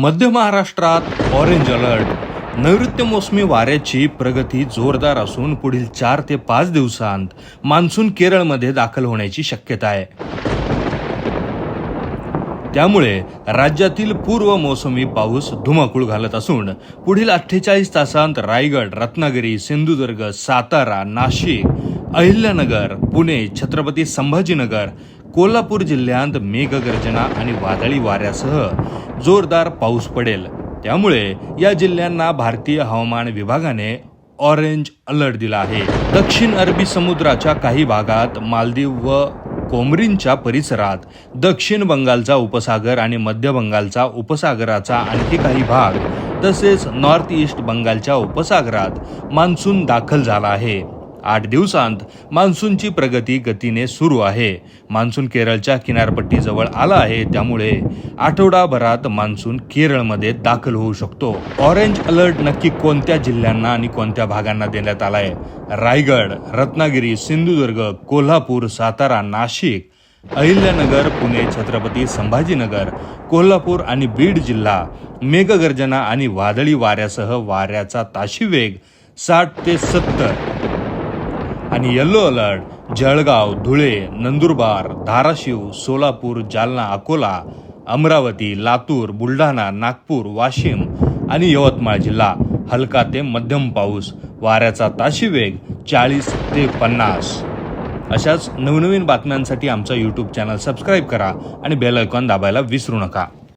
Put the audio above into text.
मध्य महाराष्ट्रात orange alert नैऋत्य मोसमी वाऱ्याची प्रगती जोरदार असून पुढील चार ते पाच दिवसांत मान्सून केरळमध्ये दाखल होण्याची शक्यता आहे. त्यामुळे राज्यातील पूर्व मोसमी पाऊस धुमाकूळ घालत असून पुढील अठ्ठेचाळीस तासांत रायगड रत्नागिरी सिंधुदुर्ग सातारा नाशिक अहिल्यानगर पुणे छत्रपती संभाजीनगर कोल्हापूर जिल्ह्यात मेघगर्जना आणि वादळी वाऱ्यासह जोरदार पाऊस पडेल. त्यामुळे या जिल्ह्यांना भारतीय हवामान विभागाने ऑरेंज अलर्ट दिला आहे. दक्षिण अरबी समुद्राच्या काही भागात मालदीव व कोमरीनच्या परिसरात दक्षिण बंगालचा उपसागर आणि मध्य बंगालचा उपसागराचा आणखी काही भाग तसेच नॉर्थ ईस्ट बंगालच्या उपसागरात मान्सून दाखल झाला आहे. आठ दिवसांत मान्सूनची प्रगती गतीने सुरू आहे. मान्सून केरळच्या किनारपट्टीजवळ आला आहे त्यामुळे आठवडाभरात मान्सून केरळमध्ये दाखल होऊ शकतो. ऑरेंज अलर्ट नक्की कोणत्या जिल्ह्यांना आणि कोणत्या भागांना देण्यात आलाय? रायगड रत्नागिरी सिंधुदुर्ग कोल्हापूर सातारा नाशिक अहिल्यानगर पुणे छत्रपती संभाजीनगर कोल्हापूर आणि बीड जिल्हा मेघगर्जना आणि वादळी वाऱ्यासह वाऱ्याचा ताशी वेग साठ ते सत्तर आणि येल्लो अलर्ट जळगाव धुळे नंदुरबार धाराशिव सोलापूर जालना अकोला अमरावती लातूर बुलढाणा नागपूर वाशिम आणि यवतमाळ जिल्हा. हलका ते मध्यम पाऊस. वाऱ्याचा ताशी वेग चाळीस ते पन्नास. अशाच नवनवीन बातम्यांसाठी आमचा यूट्यूब चॅनल सबस्क्राईब करा आणि बेल आयकॉन दाबायला विसरू नका.